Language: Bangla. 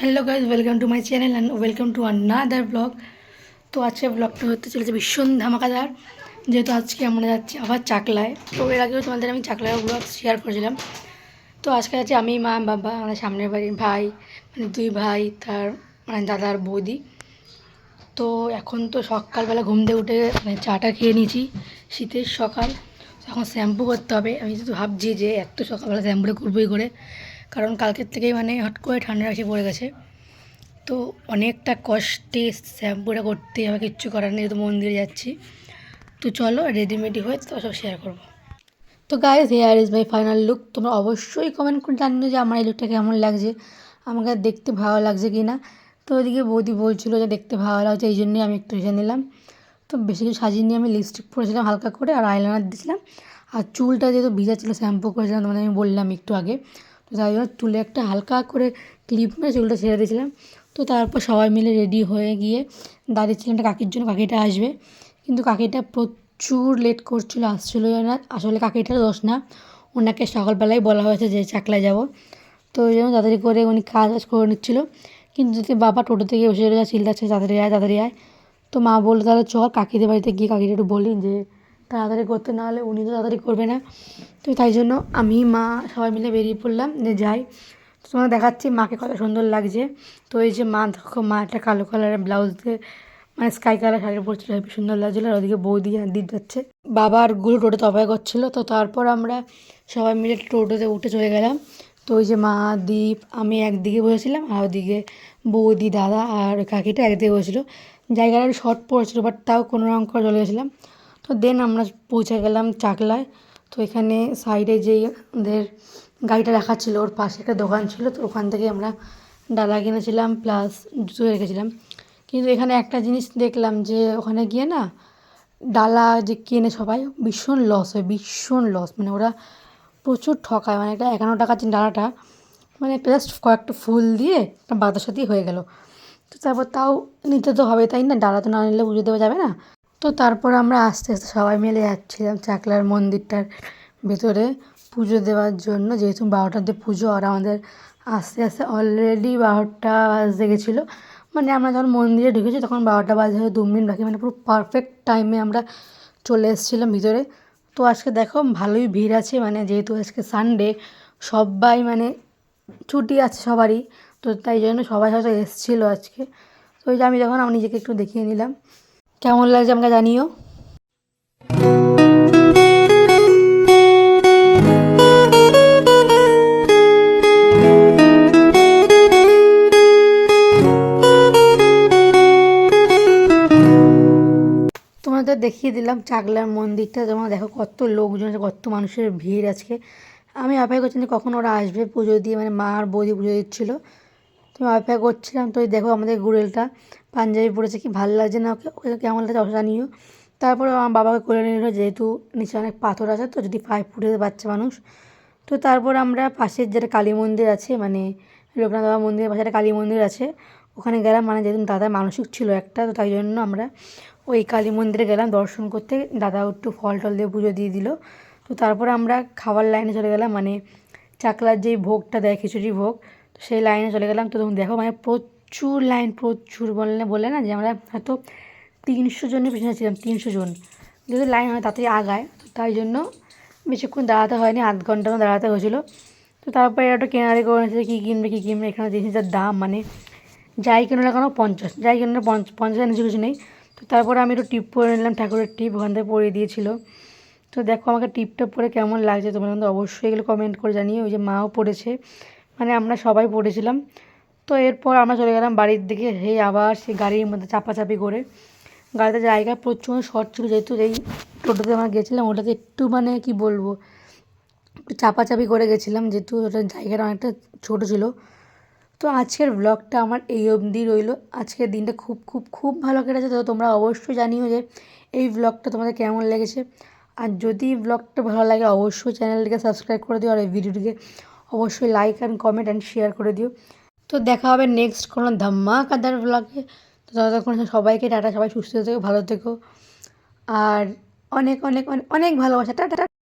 Hello guys welcome to my channel and welcome to another blog তো আজকে ব্লগটা হতে চলেছে ভীষণ ধামাকাদার। যেহেতু আজকে আমরা যাচ্ছি আবার চাকলায়। তো এর আগেও তোমাদের আমি চাকলায় ব্লগ শেয়ার করেছিলাম। তো আজকে আছে আমি, মা, বাবা আমার সামনের বাড়ির ভাই মানে দুই ভাই, তার মানে দাদার বৌদি। তো এখন তো সকালবেলা ঘুম থেকে উঠে মানে চাটা খেয়ে নিয়েছি শীতের সকাল। এখন শ্যাম্পু করতে হবে। আমি যেহেতু ভাবছি যে এত সকালবেলা শ্যাম্পুটা করবোই করে। কারণ কালকের থেকেই মানে হট করে ঠান্ডা এসে পড়ে গেছে। তো অনেকটা কষ্টে শ্যাম্পুটা করতে হবে, কিচ্ছু করার নেই তো মন্দিরে যাচ্ছি। তো চলো রেডিমেডি হয়ে তো সব শেয়ার করব। তো guys here is my final look তোমরা অবশ্যই কমেন্ট করে জানিও যে আমার এই লুকটা কেমন লাগছে। আমাকে দেখতে ভালো লাগছে কি না তো ওইদিকে বৌদি বলছিল যে দেখতে ভালো লাগছে, এই জন্যই আমি একটু হেসে নিলাম। তো বেশি কিছু সাজিয়ে নিয়ে আমি লিপস্টিক পরেছিলাম হালকা করে আর আইলাইনার দিয়েছিলাম আর চুলটা যেহেতু ভিজা ছিল, শ্যাম্পু করেছিলাম, তোমাদের আমি বললাম একটু আগে। তো তাই জন্য চুলে একটা হালকা করে ক্লিপ মেরে চুলটা ছেড়ে দিয়েছিলাম। তো তারপর সবাই মিলে রেডি হয়ে গিয়ে দাঁড়িয়েছিলাম একটা কাকির জন্য। কাকিটা আসবে। কিন্তু কাকিটা প্রচুর লেট করছিল, আসছিল না। আসলে কাকিটার দোষ না। ওনাকে সকালবেলায় বলা হয়েছে যে, চাকলায় যাব। তো ওই জন্য তাড়াতাড়ি করে উনি কাজ বাজ করে নিচ্ছিল। কিন্তু যদি বাবা টোটো থেকে বসে রয়েছে, চিল্লাচ্ছে, তাড়াতাড়ি আয় তাড়াতাড়ি আয়। তো মা বলল, তাহলে চল কাকিদের বাড়িতে গিয়ে কাকিটা একটু বলি যে তাড়াতাড়ি করতে না হলে উনি তো তাড়াতাড়ি করবে না। তো তাই জন্য আমি, মা সবাই মিলে বেরিয়ে পড়লাম, যে যাই। তো তোমার দেখাচ্ছি মাকে কত সুন্দর লাগছে। তো এই যে মা, দেখো মা একটা কালো কালারের ব্লাউজ দিয়ে মানে স্কাই কালার শাড়ি পরছিল হেবি সুন্দর লাগছিল। আর ওদিকে বৌদি দিন যাচ্ছে। বাবারগুলো টোটোতে অপেক্ষা করছিল। তো তারপর আমরা সবাই মিলে টোটোতে উঠে চলে গেলাম। তো ওই যে মা, দীপ, আমি একদিকে বসেছিলাম আর ওদিকে বৌদি, দাদা আর কাকিটা একদিকে বসেছিলো। জায়গাটা শর্ট পড়েছিলো বাট তাও কোনো রকম করে চলে গেছিলাম। তো দেন আমরা পৌঁছে গেলাম চাকলায়। তো এখানে সাইডে যেই আমাদের গাড়িটা রাখা ছিল, ওর পাশে একটা দোকান ছিল, তো ওখান থেকে আমরা ডালা কিনেছিলাম প্লাস জুতো রেখেছিলাম। কিন্তু এখানে একটা জিনিস দেখলাম যে ওখানে গিয়ে না ডালা যে কেনে সবাই, ভীষণ লস হয়, ভীষণ লস মানে ওরা প্রচুর ঠকায় মানে একটা একান্ন টাকার যে ডালাটা মানে জাস্ট কয়েকটা ফুল দিয়ে একটা বাতাসা দিয়ে হয়ে গেল। তো তারপর তাও নিতে তো হবে, তাই না? ডালা তো না নিলে পুজো দেওয়া যাবে না। তো তারপর আমরা আস্তে আস্তে সবাই মিলে যাচ্ছিলাম চাকলার মন্দিরটার ভেতরে পুজো দেওয়ার জন্য। যেহেতু বারোটাতে পুজো আর আমাদের আস্তে আস্তে অলরেডি বারোটা বাজতে গেছিল। মানে আমরা যখন মন্দিরে ঢুকেছি তখন বারোটা বাজে হয়ে দু মিনিট বাকি মানে পুরো পারফেক্ট টাইমে আমরা চলে এসেছিলাম ভিতরে। তো আজকে দেখো ভালোই ভিড় আছে মানে যেহেতু আজকে সানডে সবাই মানে ছুটি আছে সবারই। তো তাই জন্য সবাই হয়তো এসেছিল আজকে। তো ওই যে আমি যখন, আমি নিজেকে একটু দেখিয়ে নিলাম। কেমন লাগছে আমাকে জানিও? তোমাদের দেখিয়ে দিলাম চাকলার মন্দিরটা। তোমরা দেখো কত লোকজন, কত মানুষের ভিড় আজকে। আমি অপেক্ষা করছিলাম যে কখন ওরা আসবে পুজো দিয়ে মানে মা আর বৌদি পুজো দিচ্ছিল। তো আমি অপেক্ষা করছিলাম, তো দেখো আমাদের গুড়েলটা। পাঞ্জাবি পরেছে, কি ভালো লাগছে না ওকে? ওকে কেমন লাগছে জানিও। তারপরে আমার বাবাকে করে নিল যেহেতু নিচে অনেক পাথর আছে, তো যদি পায়ে ফুটে বাচ্চা মানুষ। তো তারপর আমরা পাশের যেটা কালী মন্দির আছে মানে লোকনাথ বাবা মন্দিরের পাশে একটা কালী মন্দির আছে। ওখানে গেলাম মানে যেহেতু দাদা মানসিক ছিল একটা, তো তাই জন্য আমরা ওই কালী মন্দিরে গেলাম দর্শন করতে। দাদা একটু ফল টল দিয়ে পুজো দিয়ে দিল। তো তারপরে আমরা খাবার লাইনে চলে গেলাম মানে চাকলার যেই ভোগটা দেয়, খিচুড়ি ভোগ সেই লাইনে চলে গেলাম। তো তুমি দেখো মানে প্রচুর লাইন, প্রচুর বললে বলে না যে আমরা হয়তো তিনশো জনের পিছনে ছিলাম, তিনশো জন। যদি লাইন হয় তাড়াতাড়ি আগায়, তো তাই জন্য বেশিক্ষণ দাঁড়াতে হয়নি, আধ ঘণ্টা দাঁড়াতে হয়েছিলো। তো তারপরে একটা কেনারি করে নিয়েছে কী কিনবে কী কিনবে, এখানে জিনিসের দাম মানে যাই কেনো না কেন পঞ্চাশ, যাই কেনো না পঞ্চাশের নিচে কিছু নেই। তো তারপরে আমি একটু টিপ পরে নিলাম, ঠাকুরের টিপ ওখান থেকে পরিয়ে দিয়েছিল। তো দেখো আমাকে টিপটা পরে কেমন লাগছে, তোমরা কিন্তু অবশ্যই এগুলো কমেন্ট করে জানিও, ওই যে মাও পড়েছে। মানে আমরা সবাই পড়েছিলাম। তো এরপর আমরা চলে গেলাম বাড়ির দিকে, হে আবার সেই গাড়ির মধ্যে চাপাচাপি করে। গাড়িতে জায়গা প্রচুর শর্ট ছিল, যেহেতু যেই টোটোতে আমরা গেছিলাম, ওটাতে একটু মানে কি বলব, একটু চাপাচাপি করে গেছিলাম, যেহেতু ওটার জায়গাটা অনেকটা ছোটো ছিল। তো আজকের ব্লগটা আমার এই অবধি রইল। আজকের দিনটা খুব খুব খুব ভালো কেটেছে, তো তোমরা অবশ্যই জানিও যে এই ব্লগটা তোমাদের কেমন লেগেছে। আর যদি ব্লগটা ভালো লাগে, অবশ্যই চ্যানেলটিকে সাবস্ক্রাইব করে দিও, আর এই ভিডিওটিকে অবশ্যই like and comment and share করে দিও। তো দেখা হবে নেক্সট কোনো ধাম্মাকাদার ব্লগে তো ততক্ষণ সবাইকে টাটা, সবাই সুস্থ থেকো, ভালো থেকো। আর অনেক অনেক অনেক অনেক ভালোবাসা। টাটা।